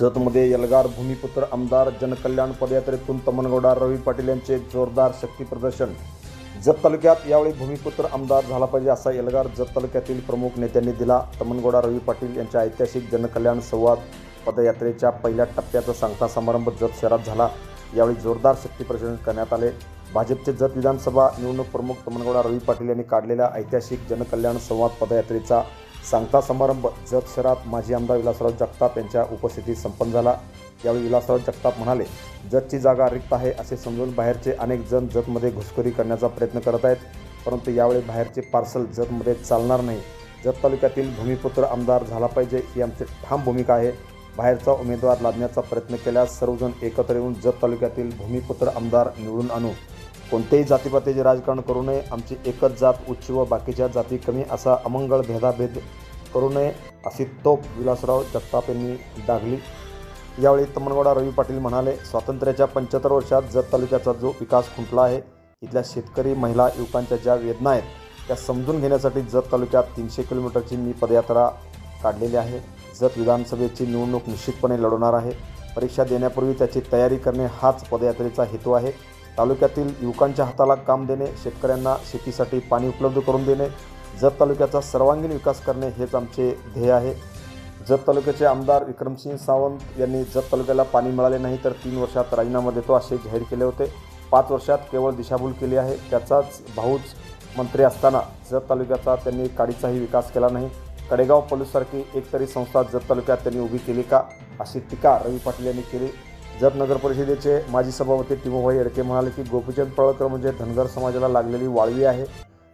जतमध्ये यलगार भूमिपुत्र आमदार जनकल्याण पदयात्रेतून तमनगौडा रवी पाटील यांचे जोरदार शक्ती प्रदर्शन. जत तालुक्यात यावेळी भूमिपुत्र आमदार झाला पाहिजे असा यलगार जत तालुक्यातील प्रमुख नेत्यांनी दिला. तमनगौडा रवी पाटील यांच्या ऐतिहासिक जनकल्याण संवाद पदयात्रेच्या पहिल्या टप्प्याचा सांगता समारंभ जत शहरात झाला. यावेळी जोरदार शक्ती प्रदर्शन करण्यात आले. भाजपचे जत विधानसभा निवडणूक प्रमुख तमनगौडा रवी पाटील यांनी काढलेल्या ऐतिहासिक जनकल्याण संवाद पदयात्रेचा सांगता समारंभ जत शहरात माजी आमदार विलासराव जगताप यांच्या उपस्थितीत संपन्न झाला. यावेळी विलासराव जगताप म्हणाले जतची जागा रिक्त आहे असे समजून बाहेरचे अनेक जण जतमध्ये घुसखोरी करण्याचा प्रयत्न करत आहेत. परंतु यावेळी बाहेरचे पार्सल जतमध्ये चालणार नाही. जत तालुक्यातील भूमिपुत्र आमदार झाला पाहिजे ही आमची ठाम भूमिका आहे. बाहेरचा उमेदवार लादण्याचा प्रयत्न केल्यास सर्वजण एकत्र येऊन जत तालुक्यातील भूमिपुत्र आमदार निवडून आणू. कोणत्याही जातीपातीचे राजकारण करू नये आमची एकच जात उच्च व बाकीच्या जाती कमी असा अमंगळ भेदाभेद करू नये अशी तोप विलासराव जगताप यांनी डागली यावेळी तमनगोडा रवी पाटील म्हणाले स्वातंत्र्याच्या पंच्याहत्तर वर्षात जत तालुक्याचा जो विकास खुंटला आहे इथल्या शेतकरी महिला युवकांच्या ज्या वेदना आहेत त्या समजून घेण्यासाठी जत तालुक्यात तीनशे किलोमीटरची मी पदयात्रा काढलेली आहे. जत विधानसभेची निवडणूक निश्चितपणे लढवणार आहे. परीक्षा देण्यापूर्वी त्याची तयारी करणे हाच पदयात्रेचा हेतू आहे. तालुक्यातील युवकांच्या हाताला काम देणे शेतकऱ्यांना शेतीसाठी पाणी उपलब्ध करून देणे जत तालुक्याचा सर्वांगीण विकास करणे हेच आमचे ध्येय आहे. जत तालुक्याचे आमदार विक्रमसिंह सावंत यांनी जत तालुक्याला पाणी मिळाले नाही तर तीन वर्षात राजीनामा देतो असे जाहीर केले होते. पाच वर्षात केवळ दिशाभूल केली आहे. त्याचाच भाऊच मंत्री असताना जत तालुक्याचा त्यांनी काडीचाही विकास केला नाही. कडेगाव पोलीससारखी एकतरी संस्था जत तालुक्यात त्यांनी उभी केली का? अशी टीका रवी पाटील यांनी केली. जत नगर परिषदेचे माजी सभापती टिमोभाई येडके म्हणाले की गोपीचंद पळकर म्हणजे धनगर समाजाला लागलेली वाळवी आहे.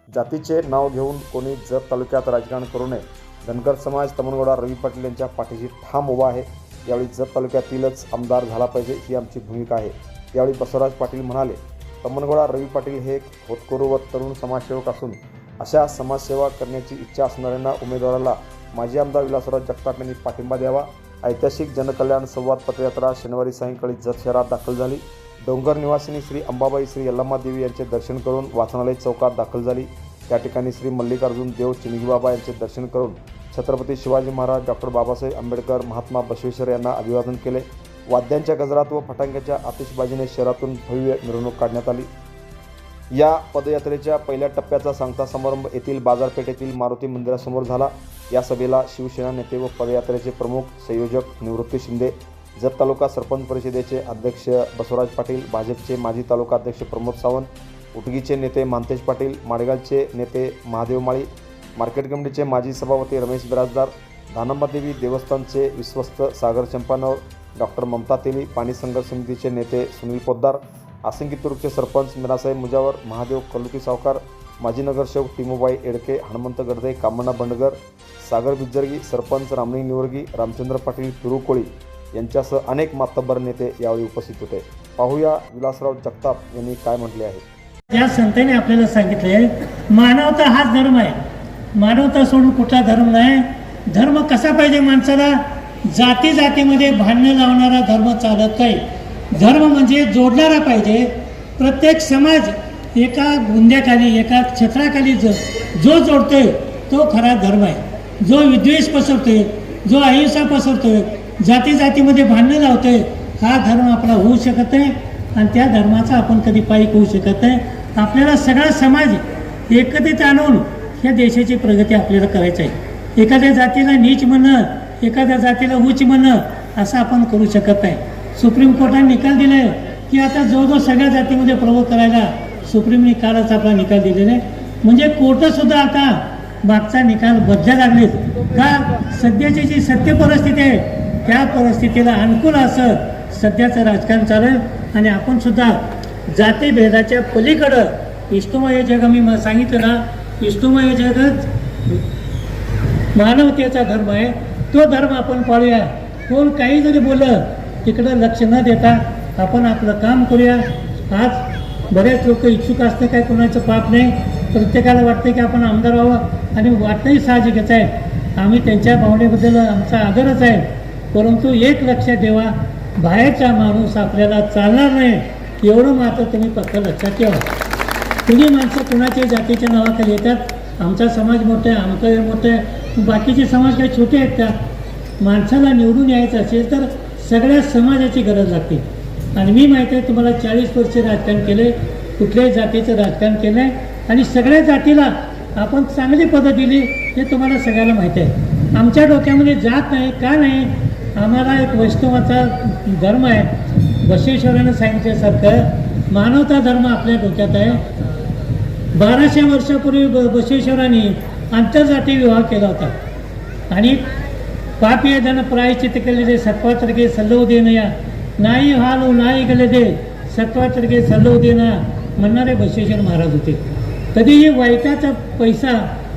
जातीचे नाव घेऊन कोणी जत तालुक्यात राजकारण करू नये. धनगर समाज तमनगौडा रवी पाटील यांच्या पाठीशी ठाम उभा आहे. यावेळी जत तालुक्यातीलच आमदार झाला पाहिजे ही आमची भूमिका आहे. यावेळी बसवराज पाटील म्हणाले तमनगौडा रवी पाटील हे एक होतकरू व तरुण समाजसेवक असून अशा समाजसेवा करण्याची इच्छा असणाऱ्यांना उमेदवाराला माजी आमदार विलासराव जगताप यांनी पाठिंबा द्यावा. ऐतिहासिक जनकल्याण संवाद पदयात्रा शनिवारी सायंकाळी जत शहरात दाखल झाली. डोंगर निवासिनी श्री अंबाबाई श्री यल्लम्मा देवी यांचे दर्शन करून वाचनालय चौकात दाखल झाली. त्या ठिकाणी श्री मल्लिकार्जुन देव चिंगीबाबा यांचे दर्शन करून छत्रपती शिवाजी महाराज डॉक्टर बाबासाहेब आंबेडकर महात्मा बसवेश्वर यांना अभिवादन केले. वाद्यांच्या गजरात व फटाक्यांच्या आतिषबाजीने शहरातून भव्य मिरवणूक काढण्यात आली. या पदयात्रेच्या पहिल्या टप्प्याचा सांगता समारंभ येथील बाजारपेठेतील मारुती मंदिरासमोर झाला. या सभेला शिवसेना नेते व पदयात्रेचे प्रमुख संयोजक निवृत्ती शिंदे जत तालुका सरपंच परिषदेचे अध्यक्ष बसवराज पाटील भाजपचे माजी तालुका अध्यक्ष प्रमोद सावंत उटगीचे नेते मानतेज पाटील माडेगावचे नेते महादेव माळी मार्केट कमिटीचे माजी सभापती रमेश बिराजदार धानंबादेवी देवस्थानचे विश्वस्त सागर चंपानवर डॉक्टर ममता तेली पाणी संघर्ष समितीचे नेते सुनील पोद्दार आसंगी तुरुकचे सरपंच मिरासाहेब मुजावर महादेव कल्लुकी सावकार माजी नगरसेवक टिमूबाई एडके हनुमंत गडदे कामना बंडगर सागर बिज्जर्गी सरपंच रामणी निवर्गी रामचंद्र पाटील तुरुकोळी यांच्यासह अनेक मातब्बर नेते यावेळी उपस्थित होते. पाहूया विलासराव जगताप यांनी काय म्हटले आहे. या संतांनी आपल्याला सांगितले मानवता हाच धर्म आहे. मानवता सोडून कुठला धर्म नाही. धर्म कसा पाहिजे माणसाला? जाती जातीमध्ये भांडणं लावणारा धर्म चालत नाही. धर्म म्हणजे जोडणारा पाहिजे. प्रत्येक समाज एका गुंद्याखाली एका क्षेत्राखाली जो जो जोडतोय तो खरा धर्म आहे. जो विद्वेष पसरतोय जो अहिंसा पसरतोय जाती जातीमध्ये भांडणं लावतोय हा धर्म आपला होऊ शकत नाही आणि त्या धर्माचा आपण कधी पायी होऊ शकत नाही. आपल्याला सगळा समाज एकत्रित आणून या देशाची प्रगती आपल्याला करायची आहे. एखाद्या जातीला नीच म्हणणं एखाद्या जातीला उच्च म्हणणं असं आपण करू शकत नाही. सुप्रीम कोर्टाने निकाल दिला आहे की आता जवळजवळ सगळ्या जातीमध्ये प्रभू करायला सुप्रीमने कालच आपला निकाल दिलेला आहे. म्हणजे कोर्टसुद्धा आता मागचा निकाल बदला लागलेत. का सध्याची जी सत्य परिस्थिती आहे त्या परिस्थितीला अनुकूल असं सध्याचं राजकारण चालू आहे. आणि आपण सुद्धा जातीभेदाच्या पलीकडं इस्तुमय जग मी सांगितलं ना इस्तुमय जगच मानवतेचा धर्म आहे. तो धर्म आपण पाळूया. कोण काही जरी बोललं तिकडं लक्ष न देता आपण आपलं काम करूया. आज बरेच लोक इच्छुक असतं काय कोणाचं पाप नाही. प्रत्येकाला वाटतं की आपण आमदार व्हावं आणि वाटणंही साहजिकच आहे. आम्ही त्यांच्या भावनेबद्दल आमचा आदरच आहे. परंतु एक लक्षात ठेवा बाहेरचा माणूस आपल्याला चालणार नाही. एवढं मात्र तुम्ही पक्क लक्षात ठेवा. तुम्ही माणसं कुणाच्या जातीच्या नावाखाली येतात? आमचा समाज मोठा आहे आमचं हे मोठं आहे. बाकीचे समाज काही छोटे आहेत का? माणसाला निवडून यायचं असेल तर सगळ्या समाजाची गरज लागते. आणि मी माहिती आहे तुम्हाला चाळीस वर्ष राजकारण केले कुठल्याही जातीचं राजकारण केलं आहे आणि सगळ्या जातीला आपण चांगली पदं दिली हे तुम्हाला सगळ्याला माहिती आहे. आमच्या डोक्यामध्ये जात नाही का नाही आम्हाला एक वैष्णवाचा धर्म आहे. बसवेश्वरानं सांगितल्यासारखं मानवता धर्म आपल्या डोक्यात आहे. बाराशे वर्षापूर्वी ब बसवेश्वरांनी आंतरजातीय विवाह केला होता. आणि पापी धन प्रायचित केलेले सत्वातर्गे सल्लव देणया नाही हालू नाही गेले दे सत्वातर्गे सल्लव देणं म्हणणारे बसवेश्वर महाराज होते. कधीही वाईटाचा पैसा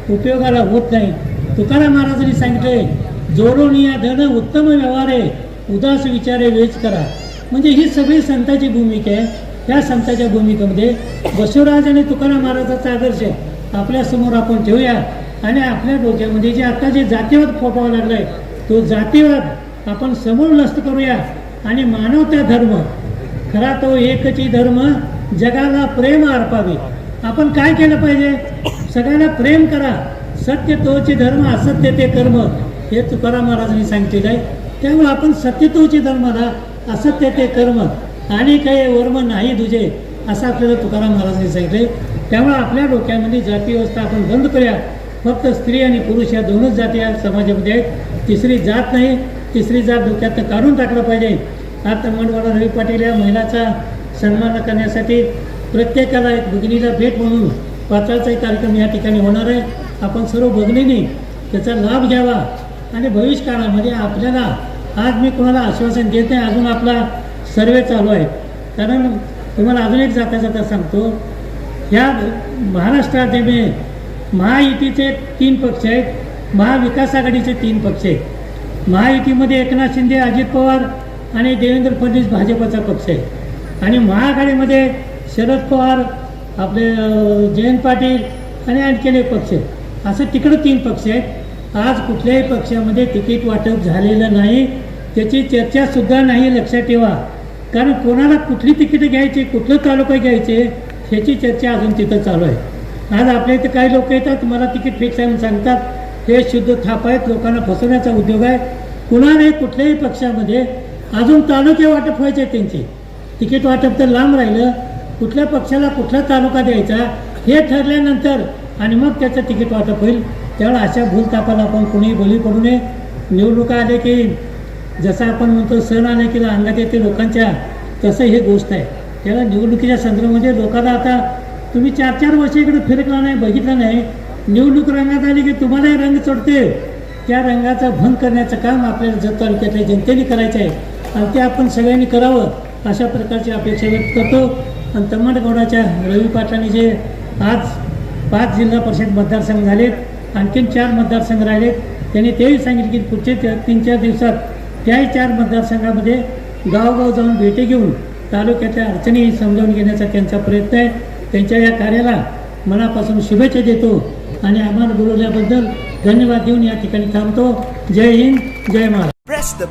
उपयोगाला होत नाही. तुकाराम महाराजांनी सांगितले जोडून या धन उत्तम व्यवहार आहे उदास विचारे वेच करा. म्हणजे ही सगळी संतांची भूमिका आहे. त्या संतांच्या भूमिकेमध्ये बसवराज आणि तुकाराम महाराजाचा आदर्श आपल्यासमोर आपण ठेवूया. आणि आपल्या डोक्यामध्ये जे आता जे जातीवाद फोपावा लागलाय तो जातीवाद आपण समोर नष्ट करूया. आणि मानवता धर्म खरा तो एकची धर्म जगाला प्रेम अर्पावे. आपण काय केलं पाहिजे? सगळ्यांना प्रेम करा. सत्य तोचे धर्म असत्य ते कर्म. हे तुकाराम महाराजांनी सांगितलेलं आहे. त्यामुळे आपण सत्य धर्म राहा असत्य ते कर्म. आणि काही वर्म नाही तुझे असं आपल्याला तुकाराम महाराजांनी सांगितले त्यामुळे आपल्या डोक्यामध्ये जाती व्यवस्था आपण बंद करूया. फक्त स्त्री आणि पुरुष या दोनच जाती या समाजामध्ये आहेत. तिसरी जात नाही. तिसरी जात डोक्यातनं काढून टाकलं पाहिजे. आता मंडवाडा रवी पाटील या महिलाचा सन्मान करण्यासाठी प्रत्येकाला एक भगिनीला भेट म्हणून पात्राचा एक कार्यक्रम या ठिकाणी होणार आहे. आपण सर्व भगिनीने त्याचा लाभ घ्यावा आणि भविष्यकाळामध्ये आपल्याला आज मी कोणाला आश्वासन देत नाही अजून आपला सर्वे चालू आहे. कारण तुम्हाला अजून एक जाता जाता सांगतो ह्या महाराष्ट्रात मे महायुतीचे तीन पक्ष आहेत महाविकास आघाडीचे तीन पक्ष आहेत. महायुतीमध्ये एकनाथ शिंदे अजित पवार आणि देवेंद्र फडणवीस भाजपचा पक्ष आहे. आणि महाआघाडीमध्ये शरद पवार आपले जयंत पाटील आणि आणखीन एक पक्ष. असं तिकडं तीन पक्ष आहेत. आज कुठल्याही पक्षामध्ये तिकीट वाटप झालेलं नाही. त्याची चर्चासुद्धा नाही लक्षात ठेवा. कारण कोणाला कुठली तिकीटं घ्यायची कुठलं तालुका घ्यायचे ह्याची चर्चा अजून तिथं चालू आहे. आज आपल्या इथं काही लोक येतात मला तिकीट फिक्स आहे सांगतात. हे शुद्ध थाप आहेत लोकांना फसवण्याचा उद्योग आहे. कुणालाही कुठल्याही पक्षामध्ये. अजून तालुके वाटप व्हायचे आहेत त्यांचे. तिकीट वाटप तर लांब राहिलं कुठल्या पक्षाला कुठला तालुका द्यायचा हे ठरल्यानंतर आणि मग त्याचं तिकीट वाटप होईल. त्यावेळेला अशा भूलतापाला आपण कोणीही बळी पडू नये. निवडणुका आले की जसं आपण म्हणतो सण आले की अंगात येते लोकांच्या तसं हे गोष्ट आहे. त्याला निवडणुकीच्या संदर्भामध्ये लोकांना आता तुम्ही चार चार वर्ष इकडे फिरकला नाही बघितलं नाही. निवडणूक रंगात आली की तुम्हालाही रंग चढते. त्या रंगाचा भंग करण्याचं काम आपल्याला जत तालुक्यातल्या जनतेने करायचं आहे. आणि ते आपण सगळ्यांनी करावं अशा प्रकारची अपेक्षा व्यक्त करतो. आणि तमाटगौडाच्या रवी पाटलांनी जे आज पाच जिल्हा परिषद मतदारसंघ झालेत आणखीन चार मतदारसंघ राहिलेत त्यांनी तेही सांगितले की पुढचे तीन चार दिवसात त्याही चार मतदारसंघामध्ये गावगाव जाऊन भेटी घेऊन तालुक्यातल्या अडचणी समजावून घेण्याचा त्यांचा प्रयत्न आहे. त्यांच्या या कार्याला मनापासून शुभेच्छा देतो आणि आम्हाला बोलवल्याबद्दल धन्यवाद देऊन या ठिकाणी थांबतो. जय हिंद जय महाराष्ट्र.